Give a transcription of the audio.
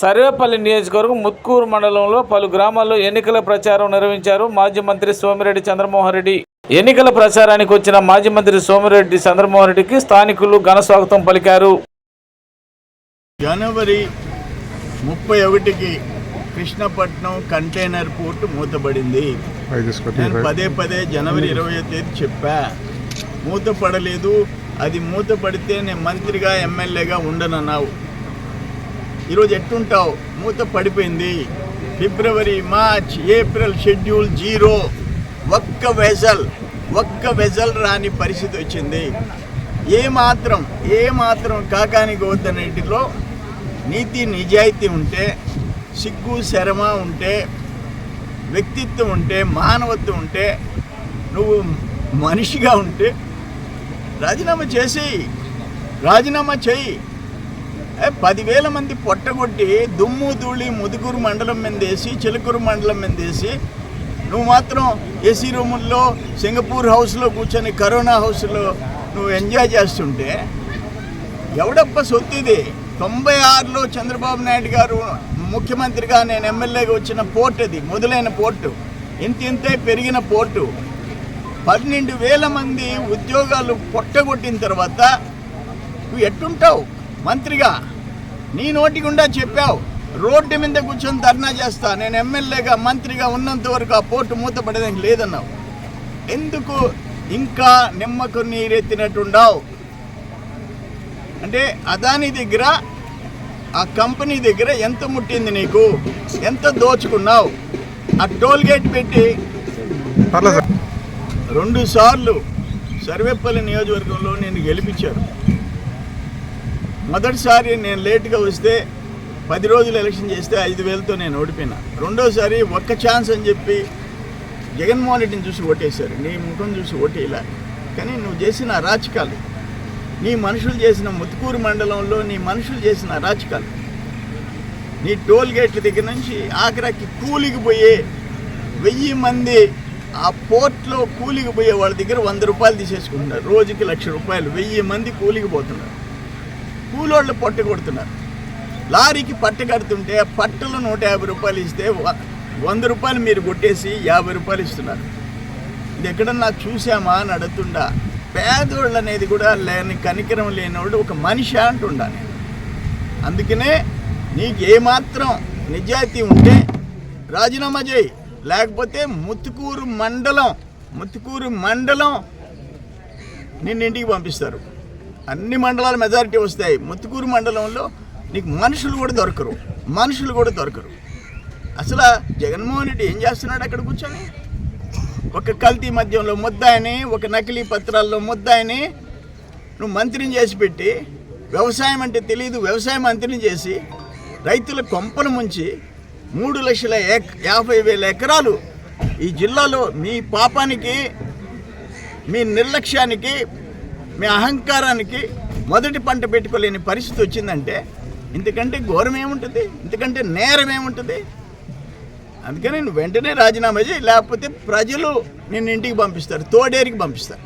సర్వేపల్లి నియోజకవర్గం ముత్కూరు మండలంలో పలు గ్రామాల్లో ఎన్నికల ప్రచారం నిర్వహించారు మాజీ మంత్రి సోమిరెడ్డి చంద్రమోహన్ రెడ్డి. ఎన్నికల ప్రచారానికి వచ్చిన మాజీ మంత్రి సోమిరెడ్డి చంద్రమోహన్ రెడ్డికి స్థానికులు ఘన స్వాగతం పలికారు. జనవరి ముప్పై ఒకటికి కృష్ణపట్నం కంటైనర్ పోర్టు మూతపడింది. నేను పదే పదే జనవరి ఇరవై తేదీ చెప్పా. మూతపడలేదు. అది మూతపడితే నేను మంత్రిగా ఎమ్మెల్యేగా ఉండనన్నావు. ఈరోజు ఎట్టుంటావు? మూత పడిపోయింది. ఫిబ్రవరి మార్చ్ ఏప్రిల్ షెడ్యూల్ జీరో. ఒక్క వెజల్ ఒక్క వెజల్ రాని పరిస్థితి వచ్చింది. ఏ మాత్రం ఏ మాత్రం కాకాని గోవర్ధనరెడ్డిలో నీతి నిజాయితీ ఉంటే సిగ్గు శరమ ఉంటే వ్యక్తిత్వం ఉంటే మానవత్వం ఉంటే నువ్వు మనిషిగా ఉంటే రాజీనామా చేసి రాజీనామా చేయి. పదివేల మంది పొట్టగొట్టి దుమ్ము ధూళి ముదుగురు మండలం మీదేసి చిలుకూరు మండలం మీదేసి నువ్వు మాత్రం ఏసీ రూముల్లో సింగపూర్ హౌస్లో కూర్చొని కరోనా హౌస్లో నువ్వు ఎంజాయ్ చేస్తుంటే ఎవడప్ప సొత్తు ఇది? తొంభై ఆరులో చంద్రబాబు నాయుడు గారు ముఖ్యమంత్రిగా నేను ఎమ్మెల్యేగా వచ్చిన పోర్ట్ అది మొదలైన పోర్టు. ఇంత ఇంతే పెరిగిన పోర్టు. పన్నెండు వేల మంది ఉద్యోగాలు పొట్టగొట్టిన తర్వాత నువ్వు ఎట్టుంటావు? మంత్రిగా నీ నోటి గుండా చెప్పావు రోడ్డు మీద కూర్చొని ధర్నా చేస్తా నేను ఎమ్మెల్యేగా మంత్రిగా ఉన్నంత వరకు ఆ పోర్టు మూతపడేదానికి లేదన్నావు. ఎందుకు ఇంకా నిమ్మకు నీరెత్తినట్టుండావు? అంటే అదాని దగ్గర ఆ కంపెనీ దగ్గర ఎంత ముట్టింది నీకు? ఎంత దోచుకున్నావు? ఆ టోల్ గేట్ పెట్టి రెండు సార్లు సర్వేపల్లి నియోజకవర్గంలో నేను గెలిపించారు. మొదటిసారి నేను లేట్గా వస్తే పది రోజులు ఎలక్షన్ చేస్తే ఐదు వేలతో నేను ఓడిపోయినా. రెండోసారి ఒక్క ఛాన్స్ అని చెప్పి జగన్మోహన్ రెడ్డిని చూసి ఓటేశారు. నీ ముఖం చూసి ఓటేయలే. కానీ నువ్వు చేసిన అరాచకాలు నీ మనుషులు చేసిన ముత్తుకూరు మండలంలో నీ మనుషులు చేసిన అరాచకాలు నీ టోల్ గేట్ల దగ్గర నుంచి ఆఖరాకి కూలికి పోయే వెయ్యి మంది ఆ పోర్ట్లో కూలికి పోయే వాళ్ళ దగ్గర వంద రూపాయలు తీసేసుకుంటున్నారు. రోజుకి లక్ష రూపాయలు వెయ్యి మంది కూలికి పోతున్నారు. కూలోళ్ళు పట్టు కొడుతున్నారు. లారీకి పట్టు కడుతుంటే పట్టులు నూట యాభై రూపాయలు ఇస్తే వ- వంద రూపాయలు మీరు కొట్టేసి యాభై రూపాయలు ఇస్తున్నారు. ఇది ఎక్కడన్నా చూసామా అని అడుగుతుండా. పేదోళ్ళు అనేది కూడా లేని కనికరం లేనివాడు ఒక మనిషి అంటుండా నేను. అందుకనే నీకు ఏమాత్రం నిజాయితీ ఉంటే రాజీనామా చేయి. లేకపోతే ముత్తుకూరు మండలం ముత్తుకూరు మండలం నిన్ను ఇంటికి పంపిస్తారు. అన్ని మండలాల మెజారిటీ వస్తాయి. ముత్తుకూరు మండలంలో నీకు మనుషులు కూడా దొరకరు. మనుషులు కూడా దొరకరు. అసలు జగన్మోహన్ రెడ్డి ఏం చేస్తున్నాడు అక్కడ కూర్చొని? ఒక కల్తీ మద్యంలో ముద్దాయని ఒక నకిలీ పత్రాల్లో ముద్దాయని నువ్వు మంత్రిని చేసి పెట్టి వ్యవసాయం అంటే తెలియదు వ్యవసాయ మంత్రిని చేసి రైతుల కొంపను ముంచి మూడు లక్షల యాభై వేల ఎకరాలు ఈ జిల్లాలో మీ పాపానికి మీ నిర్లక్ష్యానికి మీ అహంకారానికి మొదటి పంట పెట్టుకోలేని పరిస్థితి వచ్చిందంటే ఇంతకంటే ఘోరం ఏముంటుంది? ఇంతకంటే నేరం ఏముంటుంది? అందుకని నేను వెంటనే రాజీనామా చేయి లేకపోతే ప్రజలు నిన్ను ఇంటికి పంపిస్తారు తోడేరికి పంపిస్తారు.